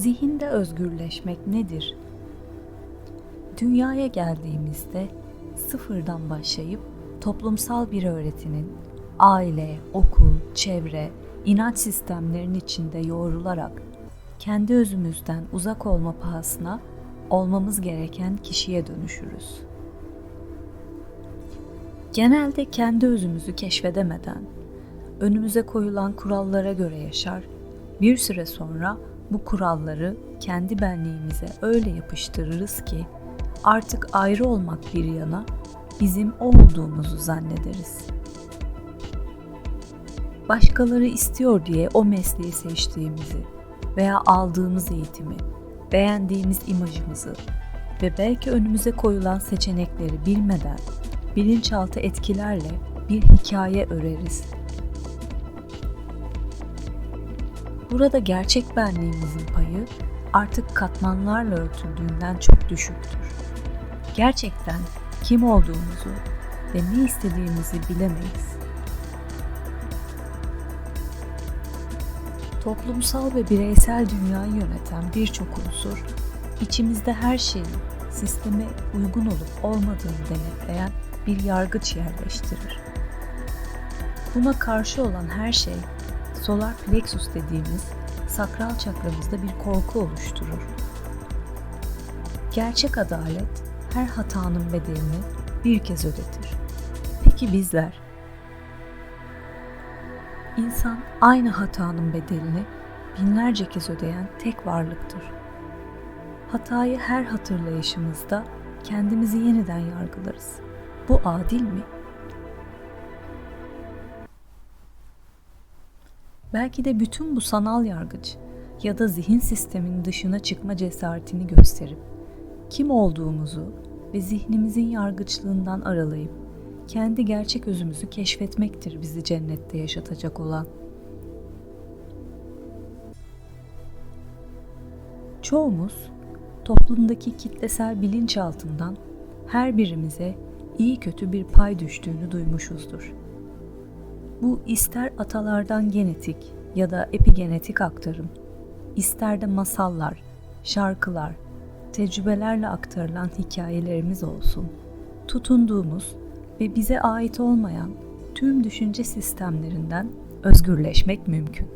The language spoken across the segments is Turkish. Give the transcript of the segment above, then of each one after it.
Zihinde özgürleşmek nedir? Dünyaya geldiğimizde sıfırdan başlayıp toplumsal bir öğretinin aile, okul, çevre, inanç sistemlerinin içinde yoğrularak kendi özümüzden uzak olma pahasına olmamız gereken kişiye dönüşürüz. Genelde kendi özümüzü keşfedemeden önümüze koyulan kurallara göre yaşar, bir süre sonra bu kuralları kendi benliğimize öyle yapıştırırız ki artık ayrı olmak bir yana bizim olduğumuzu zannederiz. Başkaları istiyor diye o mesleği seçtiğimizi veya aldığımız eğitimi, beğendiğimiz imajımızı ve belki önümüze koyulan seçenekleri bilmeden bilinçaltı etkilerle bir hikaye öreriz. Burada gerçek benliğimizin payı artık katmanlarla örtüldüğünden çok düşüktür. Gerçekten kim olduğumuzu ve ne istediğimizi bilemeyiz. Toplumsal ve bireysel dünyayı yöneten birçok unsur, içimizde her şeyin sisteme uygun olup olmadığını denetleyen bir yargıç yerleştirir. Buna karşı olan her şey solar plexus dediğimiz sakral çakramızda bir korku oluşturur. Gerçek adalet her hatanın bedelini bir kez ödetir. Peki bizler? İnsan aynı hatanın bedelini binlerce kez ödeyen tek varlıktır. Hatayı her hatırlayışımızda kendimizi yeniden yargılarız. Bu adil mi? Belki de bütün bu sanal yargıç ya da zihin sisteminin dışına çıkma cesaretini gösterip kim olduğumuzu ve zihnimizin yargıçlığından aralayıp kendi gerçek özümüzü keşfetmektir bizi cennette yaşatacak olan. Çoğumuz toplumdaki kitlesel bilinçaltından her birimize iyi kötü bir pay düştüğünü duymuşuzdur. Bu ister atalardan genetik ya da epigenetik aktarım, ister de masallar, şarkılar, tecrübelerle aktarılan hikayelerimiz olsun. Tutunduğumuz ve bize ait olmayan tüm düşünce sistemlerinden özgürleşmek mümkün.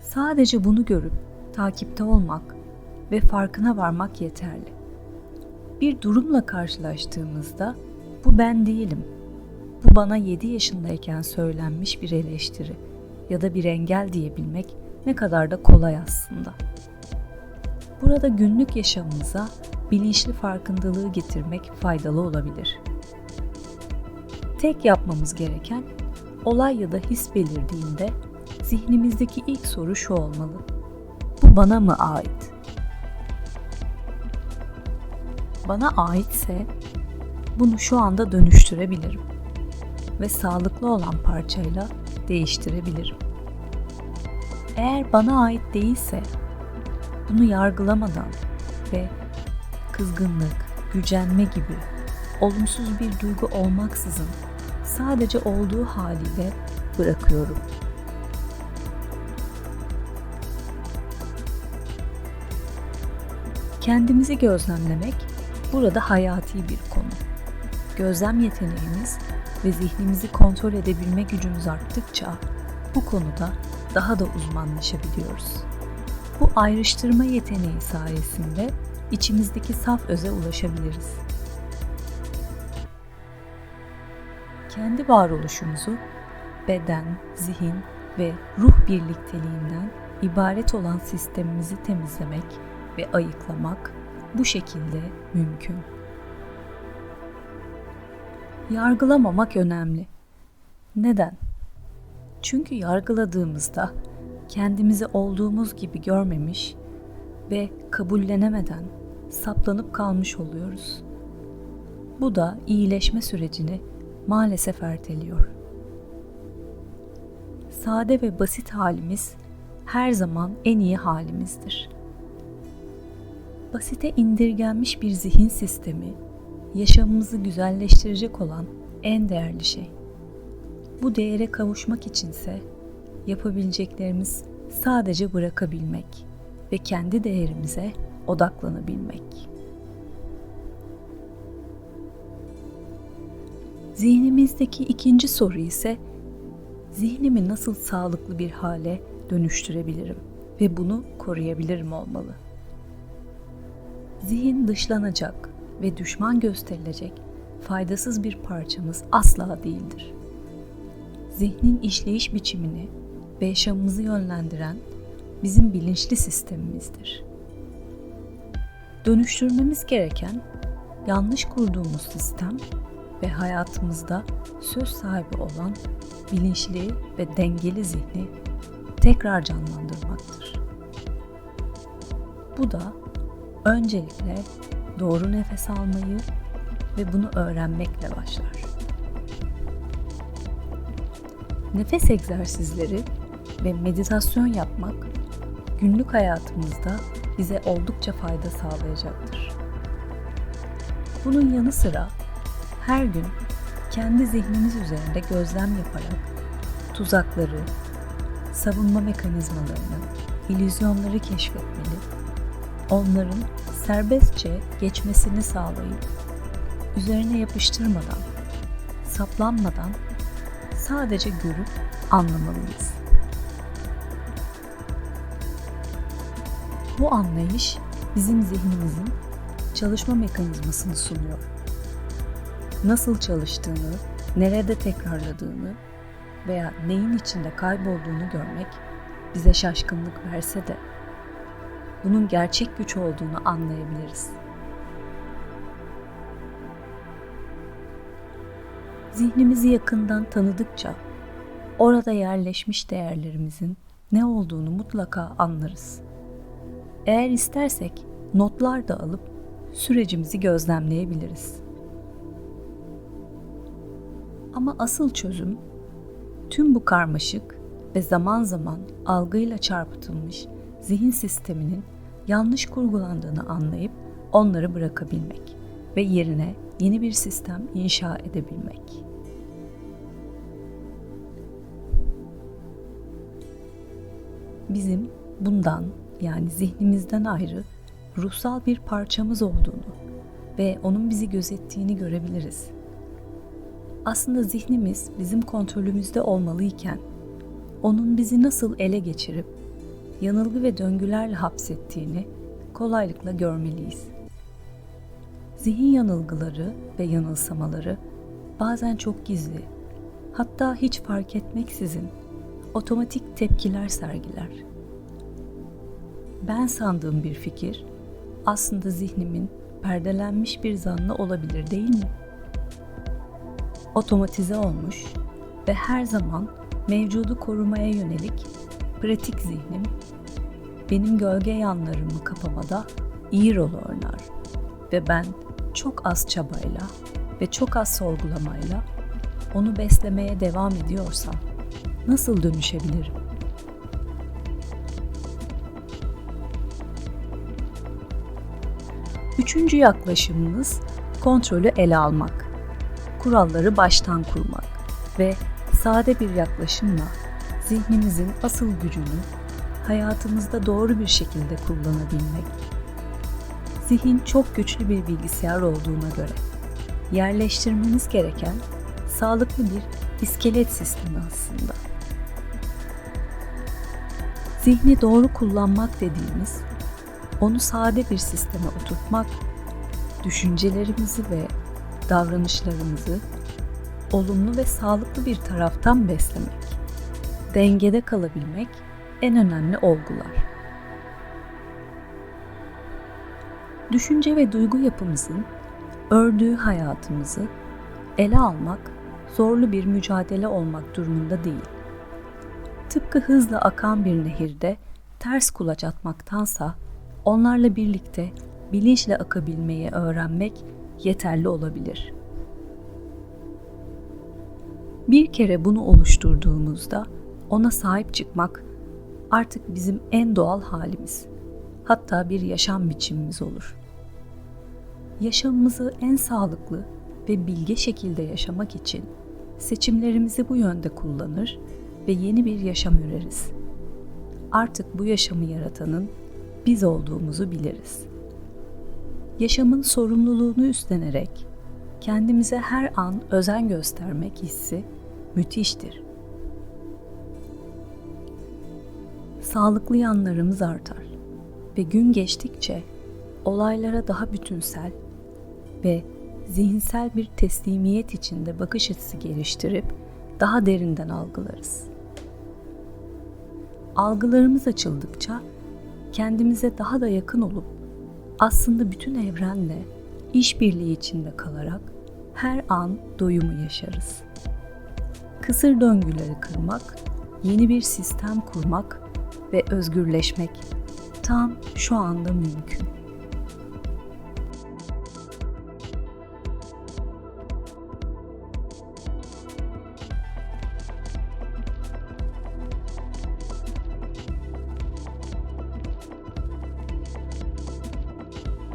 Sadece bunu görüp takipte olmak ve farkına varmak yeterli. Bir durumla karşılaştığımızda bu ben değilim. Bu bana 7 yaşındayken söylenmiş bir eleştiri ya da bir engel diyebilmek ne kadar da kolay aslında. Burada günlük yaşamımıza bilinçli farkındalığı getirmek faydalı olabilir. Tek yapmamız gereken olay ya da his belirdiğinde zihnimizdeki ilk soru şu olmalı. Bu bana mı ait? Bana aitse bunu şu anda dönüştürebilirim ve sağlıklı olan parçayla değiştirebilirim. Eğer bana ait değilse bunu yargılamadan ve kızgınlık, gücenme gibi olumsuz bir duygu olmaksızın sadece olduğu haliyle bırakıyorum. Kendimizi gözlemlemek burada hayati bir konu. Gözlem yeteneğimiz ve zihnimizi kontrol edebilme gücümüz arttıkça bu konuda daha da uzmanlaşabiliyoruz. Bu ayrıştırma yeteneği sayesinde içimizdeki saf öze ulaşabiliriz. Kendi varoluşumuzu beden, zihin ve ruh birlikteliğinden ibaret olan sistemimizi temizlemek ve ayıklamak bu şekilde mümkün. Yargılamamak önemli. Neden? Çünkü yargıladığımızda kendimizi olduğumuz gibi görmemiş ve kabullenemeden saplanıp kalmış oluyoruz. Bu da iyileşme sürecini maalesef erteliyor. Sade ve basit halimiz her zaman en iyi halimizdir. Basite indirgenmiş bir zihin sistemi yaşamımızı güzelleştirecek olan en değerli şey. Bu değere kavuşmak içinse yapabileceklerimiz sadece bırakabilmek ve kendi değerimize odaklanabilmek. Zihnimizdeki ikinci soru ise zihnimi nasıl sağlıklı bir hale dönüştürebilirim ve bunu koruyabilirim olmalı. Zihin dışlanacak ve düşman gösterilecek faydasız bir parçamız asla değildir. Zihnin işleyiş biçimini ve yaşamımızı yönlendiren bizim bilinçli sistemimizdir. Dönüştürmemiz gereken yanlış kurduğumuz sistem ve hayatımızda söz sahibi olan bilinçli ve dengeli zihni tekrar canlandırmaktır. Bu da öncelikle doğru nefes almayı ve bunu öğrenmekle başlar. Nefes egzersizleri ve meditasyon yapmak günlük hayatımızda bize oldukça fayda sağlayacaktır. Bunun yanı sıra her gün kendi zihnimiz üzerinde gözlem yaparak tuzakları, savunma mekanizmalarını, illüzyonları keşfetmeli, onların serbestçe geçmesini sağlayıp üzerine yapıştırmadan, saplanmadan sadece görüp anlamalıyız. Bu anlayış bizim zihnimizin çalışma mekanizmasını sunuyor. Nasıl çalıştığını, nerede tekrarladığını veya neyin içinde kaybolduğunu görmek bize şaşkınlık verse de bunun gerçek güç olduğunu anlayabiliriz. Zihnimizi yakından tanıdıkça orada yerleşmiş değerlerimizin ne olduğunu mutlaka anlarız. Eğer istersek notlar da alıp sürecimizi gözlemleyebiliriz. Ama asıl çözüm tüm bu karmaşık ve zaman zaman algıyla çarpıtılmış zihin sisteminin yanlış kurgulandığını anlayıp onları bırakabilmek ve yerine yeni bir sistem inşa edebilmek. Bizim bundan yani zihnimizden ayrı ruhsal bir parçamız olduğunu ve onun bizi gözettiğini görebiliriz. Aslında zihnimiz bizim kontrolümüzde olmalıyken onun bizi nasıl ele geçirip yanılgı ve döngülerle hapsettiğini kolaylıkla görmeliyiz. Zihin yanılgıları ve yanılsamaları bazen çok gizli, hatta hiç fark etmeksizin otomatik tepkiler sergiler. Ben sandığım bir fikir aslında zihnimin perdelenmiş bir zannı olabilir değil mi? Otomatize olmuş ve her zaman mevcudu korumaya yönelik pratik zihnim benim gölge yanlarımı kapamada iyi rol oynar ve ben çok az çabayla ve çok az sorgulamayla onu beslemeye devam ediyorsam nasıl dönüşebilirim? Üçüncü yaklaşımımız kontrolü ele almak, kuralları baştan kurmak ve sade bir yaklaşımla zihnimizin asıl gücünü hayatımızda doğru bir şekilde kullanabilmek. Zihin çok güçlü bir bilgisayar olduğuna göre yerleştirmeniz gereken sağlıklı bir iskelet sistemi aslında. Zihni doğru kullanmak dediğimiz, onu sade bir sisteme oturtmak, düşüncelerimizi ve davranışlarımızı olumlu ve sağlıklı bir taraftan beslemek, dengede kalabilmek en önemli olgular. Düşünce ve duygu yapımızın ördüğü hayatımızı ele almak zorlu bir mücadele olmak durumunda değil. Tıpkı hızla akan bir nehirde ters kulaç atmaktansa onlarla birlikte bilinçle akabilmeyi öğrenmek yeterli olabilir. Bir kere bunu oluşturduğumuzda ona sahip çıkmak artık bizim en doğal halimiz. Hatta bir yaşam biçimimiz olur. Yaşamımızı en sağlıklı ve bilge şekilde yaşamak için seçimlerimizi bu yönde kullanır ve yeni bir yaşam üreriz. Artık bu yaşamı yaratanın biz olduğumuzu biliriz. Yaşamın sorumluluğunu üstlenerek kendimize her an özen göstermek hissi müthiştir. Sağlıklı yanlarımız artar ve gün geçtikçe olaylara daha bütünsel ve zihinsel bir teslimiyet içinde bakış açısı geliştirip daha derinden algılarız. Algılarımız açıldıkça kendimize daha da yakın olup aslında bütün evrenle işbirliği içinde kalarak her an doyumu yaşarız. Kısır döngüleri kırmak, yeni bir sistem kurmak ve özgürleşmek tam şu anda mümkün.